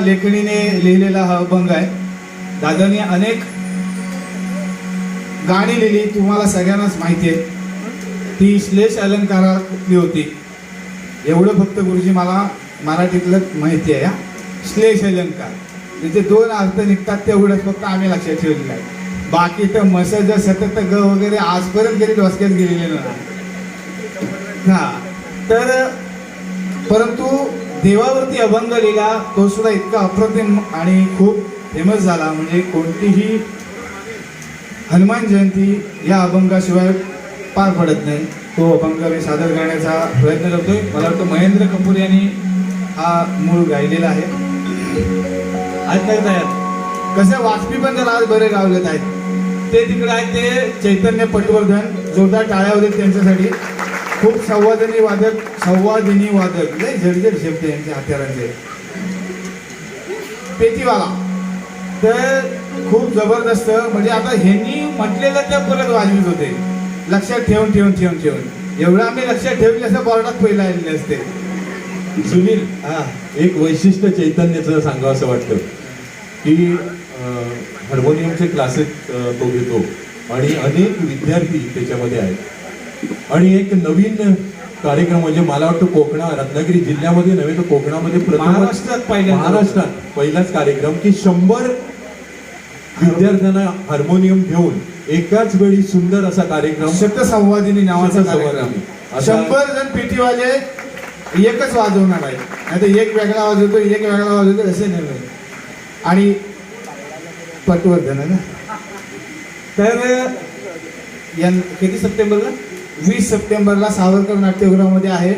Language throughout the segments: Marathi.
लेखणीने लिहिलेला हा अभंग आहे. दादांनी अनेक गाणी लिहिली तुम्हाला सगळ्यांनाच माहिती आहे. ती श्लेष अलंकारातली होती? एवढं फक्त गुरुजी मला मराठीतलं माहिती आहे हा. श्लेष अलंकार. म्हणजे दोन अर्थ निघतात तेवढंच फक्त आम्ही लक्षात ठेवलेलं आहे. बाकी तर मसज सतत ग वगैरे आजपर्यंत तरी डोसक्यात गेलेले नाही. हा. तर परंतु देवावरती अभंग लिहिला तो सुद्धा इतका अप्रतिम आणि खूप फेमस झाला. म्हणजे कोणतीही हनुमान जयंती या अभंगाशिवाय पार पडत नाही. तो अभंग मी सादर करण्याचा प्रयत्न करतोय. मला वाटतं महेंद्र कपूर यांनी हा मूळ गायलेला आहे. ऐकतायत. कसं वाजपी पण त्याला आज बरे गावलेत आहेत. ते तिकडे आहेत ते चैतन्य पटवर्धन जोरदार टाळ्या होते त्यांच्यासाठी. खूप संवादिनी वादक संवादिनी वादक. लय झरझर शब्द यांच्या हत्यारांचे. पेटीवाला. तर खूप जबरदस्त. म्हणजे आता ह्यांनी म्हटलेलं त्या परत वाजवीत होते. लक्षात ठेवून ठेवून ठेवून ठेवून. एवढं आम्ही लक्षात ठेवले असं बोर्डात पहिला आलेले असते. सुनील हा. एक वैशिष्ट्य चैतन्याचं सांगावं असं वाटतं की हार्मोनियमचे क्लासेस तो घेतो. आणि अनेक विद्यार्थी त्याच्यामध्ये आहेत. आणि एक नवीन कार्यक्रम म्हणजे मला वाटतं कोकणा रत्नागिरी जिल्ह्यामध्ये नव्हे तर कोकणामध्ये महाराष्ट्रात पहिल्यांदा. महाराष्ट्रात पहिलाच कार्यक्रम की शंभर विद्यार्थ्यांना हार्मोनियम घेऊन एकाच वेळी सुंदर असा कार्यक्रम शतसंवादिनी नावाचा. कार्यक्रम. शंभर जण पेटीवाले एकच वाजवणार आहे नाही एक वेगळा वाजवतो एक वेगळा वाजवतो असे नाही आणि पटवर्धन ना? तर या किती सप्टेंबरला? वीस सप्टेंबरला सावरकर नाट्यगृहामध्ये आहे.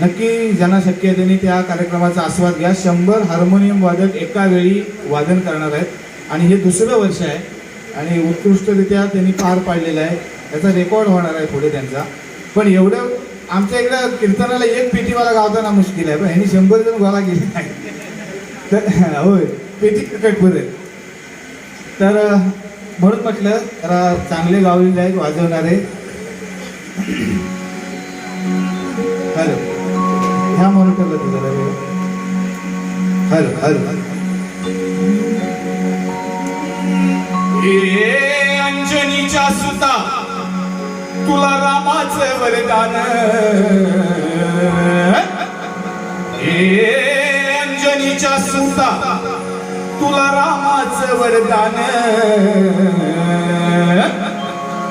नक्की ज्यांना शक्य आहे त्यांनी त्या कार्यक्रमाचा आस्वाद घ्या. शंभर हार्मोनियम वादक एका वेळी वादन करणार आहेत. आणि हे दुसरं वर्ष आहे. आणि उत्कृष्टरित्या त्यांनी पार पाडलेलं आहे. त्याचा रेकॉर्ड होणार आहे पुढे त्यांचा. पण एवढं आमच्या इकडं कीर्तनाला एक पेटीवाला गावताना मुश्किल आहे. पण ह्यांनी शंभर जण गोळा गेले नाही तर होय पेटी कटपुर. तर म्हणून म्हटलं जरा चांगले गावलेले आहेत वाजवणारे. हॅलो. ह्या मॉनिटरला तुझा जरा वेळ. हॅलो हॅलो अंजनीच्या सुता तुला रामाचं वरदान. ए अंजनीच्या सुता तुला रामाचं वरदान.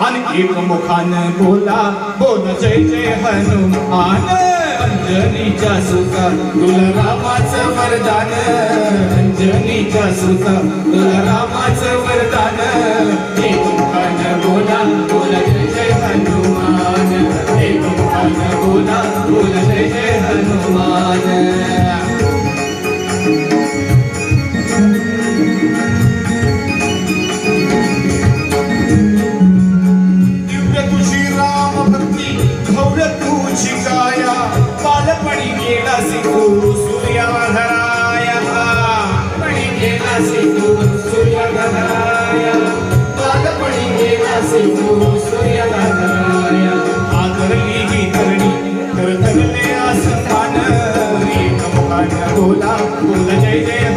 आणि एक मुखान बोला बोल जय जय हनुमान. अंजनीच्या सुता तुला रामाचं वरदान. अंजनीच्या सुता तुला रामाचं वरदान. एक मुखान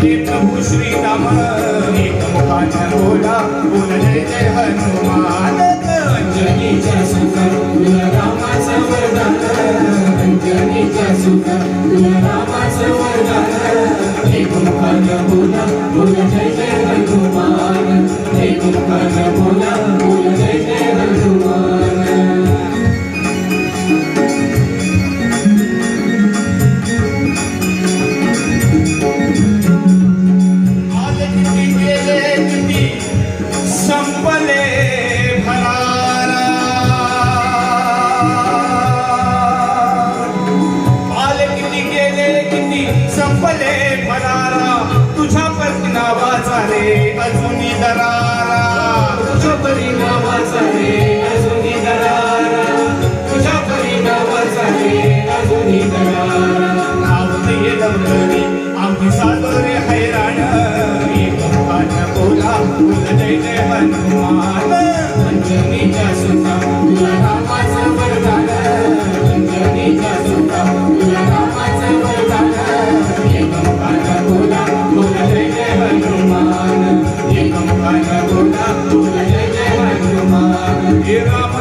कुठे प्रभू श्री राम एक मुखान बोला बोल जय जय हनुमान अंजनीच्या सुता तुला रामाचं वरदान अंजनीच्या सुता तुला रामाचं वरदान एक मुखान बोला बोल जय संपले फरारा. तुझ्या परी नावाचा रे अजूनी दरारा. तुझ्या परी नावाचा रे अजूनी दरारा. तुझ्या परी नावाचा रे अजूनी दरारा. नाव ते दमदरी आम्ही सालो हैराण. एक पान बोला जय जय हनुमान. अंजनीच्या सुता Get up.